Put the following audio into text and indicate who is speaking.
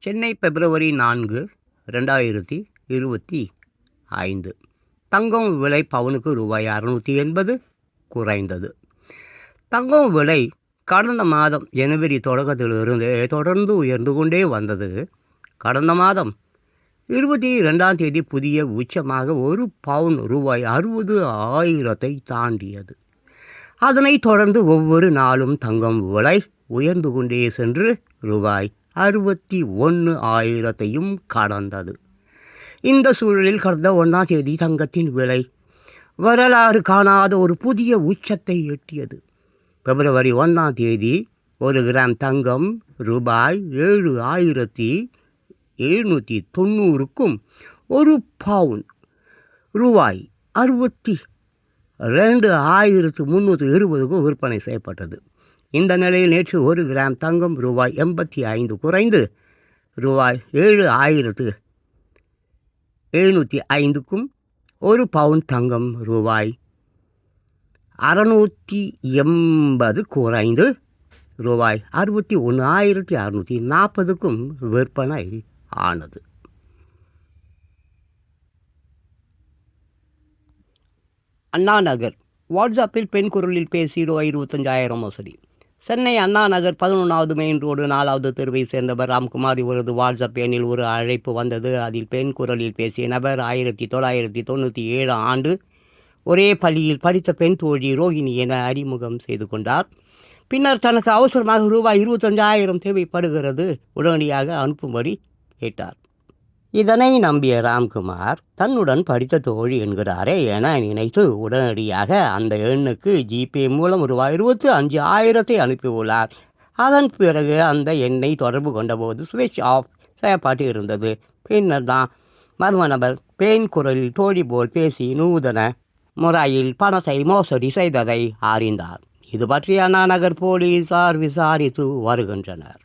Speaker 1: சென்னை பிப்ரவரி நான்கு ரெண்டாயிரத்தி இருபத்தி ஐந்து. தங்கம் விலை பவுனுக்கு ரூபாய் அறுநூற்றி எண்பது குறைந்தது. தங்கம் விலை கடந்த மாதம் ஜனவரி தொடக்கத்திலிருந்து தொடர்ந்து உயர்ந்து கொண்டே வந்தது. கடந்த மாதம் இருபத்தி ரெண்டாம் தேதி புதிய உச்சமாக ஒரு பவுன் ரூபாய் அறுபது ஆயிரத்தை தாண்டியது. அதனைத் தொடர்ந்து ஒவ்வொரு நாளும் தங்கம் விலை உயர்ந்து கொண்டே சென்று ரூபாய் அறுபத்தி ஒன்று ஆயிரத்தையும் கடந்தது. இந்த சூழலில் கடந்த ஒன்றாம் தேதி தங்கத்தின் விலை வரலாறு காணாத ஒரு புதிய உச்சத்தை எட்டியது. பிப்ரவரி ஒன்றாம் தேதி ஒரு கிராம் தங்கம் ரூபாய் ஏழு ஆயிரத்தி எழுநூற்றி தொண்ணூறுக்கும் ஒரு பவுன் ரூபாய் அறுபத்தி ரெண்டு ஆயிரத்து முந்நூற்றி இருபதுக்கும் விற்பனை செய்யப்பட்டது. இந்த நிலையில் நேற்று ஒரு கிராம் தங்கம் ரூபாய் எண்பத்தி ஐந்து குறைந்து ரூபாய் ஏழு ஆயிரத்து எழுநூற்றி ஐந்துக்கும் ஒரு பவுன் தங்கம் ரூபாய் அறநூற்றி எண்பது குறைந்து ரூபாய் அறுபத்தி ஒன்று ஆயிரத்தி அறுநூற்றி நாற்பதுக்கும் விற்பனை ஆனது. அண்ணா நகர். வாட்ஸ்அப்பில் பெண் குரலில் பேசி ரூபாய் இருபத்தஞ்சாயிரம் மோசடி. சென்னை அண்ணா நகர் பதினொன்றாவது மெயின் ரோடு நாலாவது தெருவை சேர்ந்தவர் ராம்குமார். இவரது வாட்ஸ்அப் எண்ணில் ஒரு அழைப்பு வந்தது. அதில் பெண் குரலில் பேசிய நபர் ஆயிரத்தி தொள்ளாயிரத்தி தொண்ணூற்றி ஏழாம் ஆண்டு ஒரே பள்ளியில் படித்த பெண் தோழி ரோஹிணி என அறிமுகம் செய்து கொண்டார். பின்னர் தனக்கு அவசரமாக ரூபாய் இருபத்தஞ்சாயிரம் தேவைப்படுகிறது. உடனடியாக அனுப்பும்படி கேட்டார். இதனை நம்பிய ராம்குமார் தன்னுடன் படித்த தோழி என்கிறாரே என நினைத்து உடனடியாக அந்த எண்ணுக்கு ஜிபே மூலம் ரூபாய் இருபத்தி அஞ்சு ஆயிரத்தை அனுப்பியுள்ளார் அதன் பிறகு அந்த எண்ணை தொடர்பு கொண்டபோது சுவிட்ச் ஆஃப் செய்யப்பட்டு இருந்தது. பின்னர் தான் மர்ம நபர் பெண் குரலில் தோழி போல் பேசி நூதன முறையில் பணத்தை மோசடி செய்ததை அறிந்தார். இது பற்றி அண்ணா நகர் போலீசார் விசாரித்து வருகின்றனர்.